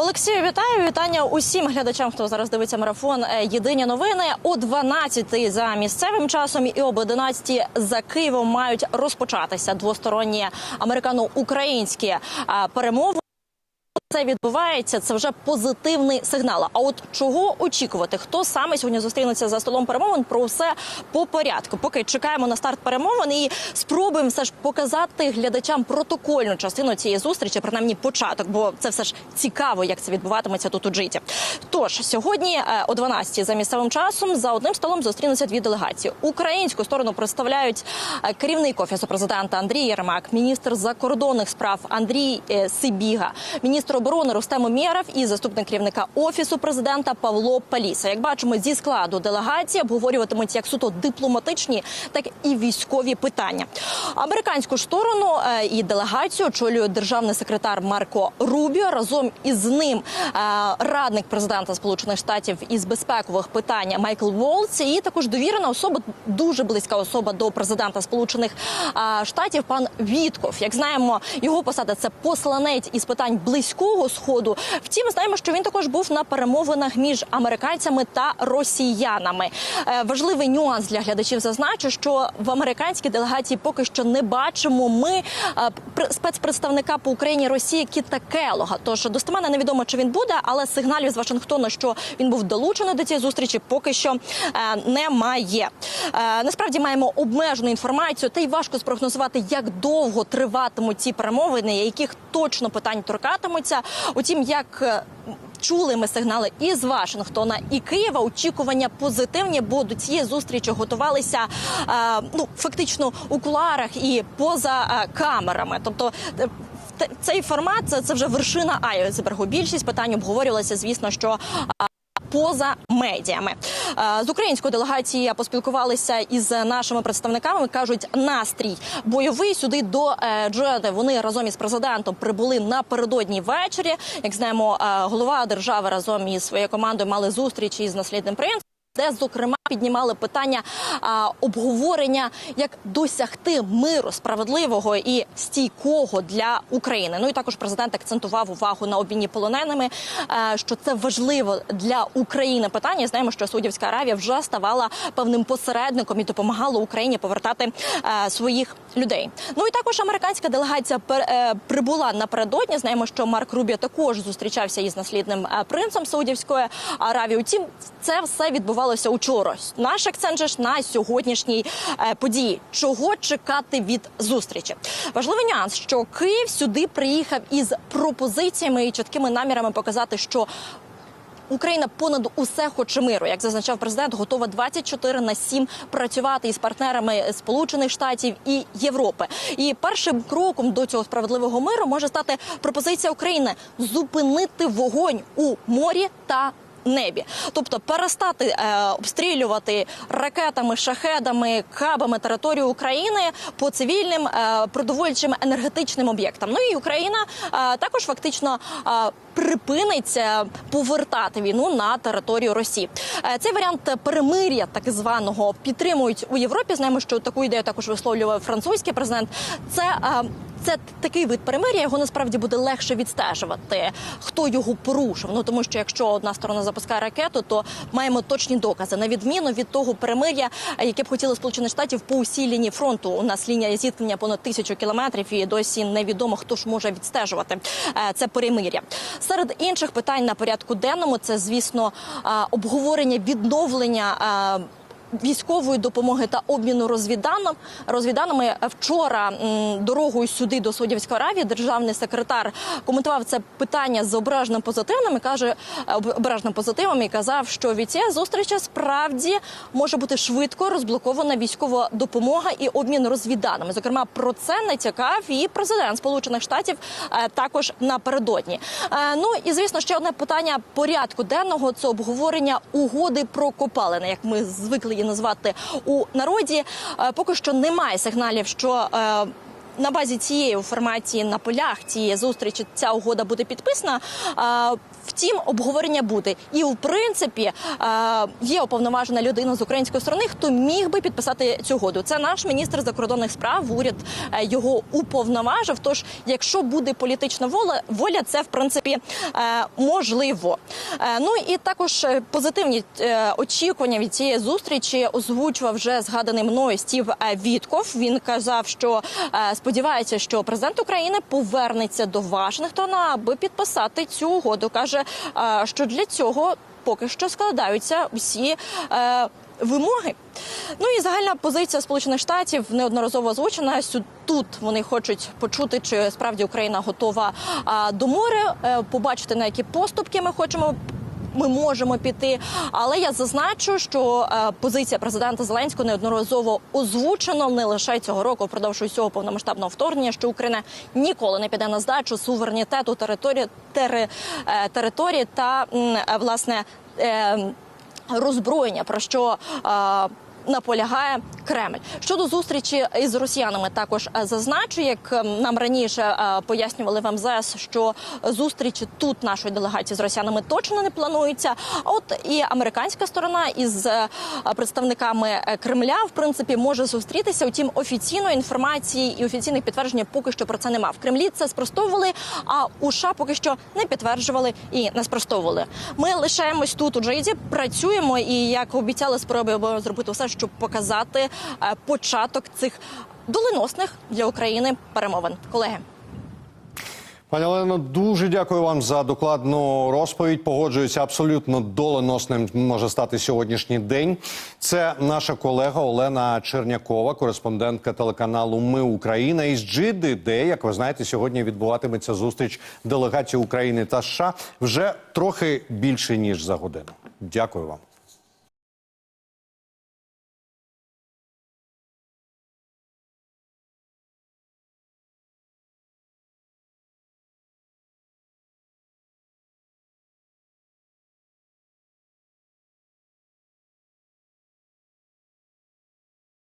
Олексію, вітаю. Вітання усім глядачам, хто зараз дивиться марафон. Е, Єдині новини о 12 за місцевим часом і об 11 за Києвом мають розпочатися двосторонні американо-українські е, перемови. Це відбувається. Це вже позитивний сигнал. А от чого очікувати? Хто саме сьогодні зустрінеться за столом перемовин? Про все по порядку. Поки чекаємо на старт перемовин і спробуємо все ж показати глядачам протокольну частину цієї зустрічі, принаймні початок, бо це все ж цікаво, як це відбуватиметься тут у Джиті. Тож сьогодні е, о 12 за місцевим часом за одним столом зустрінуться дві делегації. Українську сторону представляють е, керівник офісу президента Андрій Єрмак, міністр закордонних справ Андрій е, Сибіга, міністр оборони Рустем Умєров і заступник керівника офісу президента Павло Паліса. Як бачимо, зі складу делегації обговорюватимуть як суто дипломатичні, так і військові питання. Американську сторону е, і делегацію очолює державний секретар Марко Рубіо. Разом із ним е, радник президента Сполучених Штатів із безпекових питань Майкл Волц і також довірена особа, дуже близька особа до президента Сполучених е, Штатів. Пан Вітков. Як знаємо, його посада це посланець із питань близького сходу. Втім, знаємо, що він також був на перемовинах між американцями та росіянами. Е, Важливий нюанс для глядачів зазначу, що в американській делегації поки що не бачимо ми е, спецпредставника по Україні Росії Кіта Келога. Тож достеменно невідомо, чи він буде, але сигналів з Вашингтона, що він був долучений до цієї зустрічі, поки що е, немає. Насправді маємо обмежену інформацію, та й важко спрогнозувати, як довго триватимуть ці перемовини, яких точно питань торкатимуться. Утім, як е, Чули ми сигнали із Вашингтона і Києва. Очікування позитивні, бо до цієї зустрічі готувалися е, ну фактично у куларах і поза е, камерами. Тобто цей формат це, це вже вершина айсбергу. Більшість питань обговорювалася, звісно, що. Поза медіями Е, з української делегації поспілкувалися із нашими представниками. кажуть, настрій бойовий сюди до е, Джеди. Вони разом із президентом прибули напередодні ввечері. Як знаємо, е, голова держави разом із своєю командою мали зустріч із наслідним принцем. Де зокрема піднімали питання а, обговорення, як досягти миру справедливого і стійкого для України. Ну і також президент акцентував увагу на обміні полоненими, е, що це важливо для України. Питання знаємо, що Саудівська Аравія вже ставала певним посередником і допомагала Україні повертати е, своїх людей. Ну і також американська делегація пер- е, прибула напередодні. Знаємо, що Марк Рубіо також зустрічався із наслідним принцем Саудівської Аравії. Утім, це все відбувалося учора. Наш акцент же ж на сьогоднішній е, події. Чого чекати від зустрічі? Важливий нюанс, що Київ сюди приїхав із пропозиціями і чіткими намірами показати, що Україна понад усе хоче миру, як зазначав президент, готова 24 на 7 працювати із партнерами Сполучених Штатів і Європи. І першим кроком до цього справедливого миру може стати пропозиція України зупинити вогонь у морі та небі, тобто перестати е, обстрілювати ракетами, шахедами, кабами територію України по цивільним е, продовольчим енергетичним об'єктам. Ну і Україна е, також фактично припинить е, повертати війну на територію Росії. Цей варіант перемир'я, так званого, підтримують у Європі. Знаємо, що таку ідею також висловлював французький президент. Це це такий вид перемир'я, його насправді буде легше відстежувати, хто його порушив. Ну тому що якщо одна сторона запускає ракету, то маємо точні докази на відміну від того перемир'я, е, яке б хотіли Сполучені Штатів по усій лінії фронту. У нас лінія зіткнення понад тисячу кілометрів, і досі невідомо хто ж може відстежувати е, це перемир'я. Серед інших питань на порядку денному це, звісно, е, обговорення відновлення. Військової допомоги та обміну розвіданим розвіданими вчора дорогою сюди до Саудівської Аравії державний секретар коментував це питання з ображеним позитивним і каже е, об- ображеним позитивом і казав, що від цієї зустрічі справді може бути швидко розблокована військова допомога і обмін розвіданими. Зокрема, про це натякав і президент Сполучених Штатів е, також напередодні. Е, Ну і звісно, ще одне питання порядку денного це обговорення угоди про копалини, як ми звикли її назвати у народі. Е, Поки що немає сигналів, що е, на базі цієї інформації на полях цієї зустрічі ця угода буде підписана. Втім, обговорення буде. І в принципі є уповноважена людина з української сторони, хто міг би підписати цю угоду. Це наш міністр закордонних справ. Уряд е, його уповноважив. Тож, якщо буде політична воля, воля це в принципі е, можливо. Е, Ну і також позитивні очікування від цієї зустрічі озвучував вже згаданий мною Стів Вітков. Він казав, що е, сподівається, що президент України повернеться до Вашингтона, аби підписати цю угоду. каже, е, що для цього поки що складаються усі. е, Вимоги, ну і загальна позиція Сполучених Штатів неодноразово озвучена. Тут вони хочуть почути, чи справді Україна готова до моря, е, побачити на які поступки ми хочемо ми можемо піти. Але я зазначу, що е, позиція президента Зеленського неодноразово озвучена не лише цього року, впродовж усього повномасштабного вторгнення, що Україна ніколи не піде на здачу суверенітету території тери, е, території та е, власне. розброєння про що наполягає Кремль щодо зустрічі із росіянами. Також е, зазначу, як е, нам раніше е, пояснювали в МЗС, що зустрічі тут нашої делегації з росіянами точно не плануються. А от і американська сторона із е, представниками Кремля в принципі може зустрітися. Утім, офіційної інформації і офіційних підтверджень поки що про це нема. В Кремлі це спростовували, а у США поки що не підтверджували і не спростовували. Ми лишаємось тут у Джейді, працюємо і як обіцяли, спробуємо зробити все, щоб показати е, початок цих доленосних для України перемовин. Колеги. Пані Олено, дуже дякую вам за докладну розповідь. Погоджуюся абсолютно доленосним може стати сьогоднішній день. Це наша колега Олена Чернякова, кореспондентка телеканалу Ми Україна із Джиди, де, як ви знаєте, сьогодні відбуватиметься зустріч делегації України та США вже трохи більше ніж за годину. Дякую вам.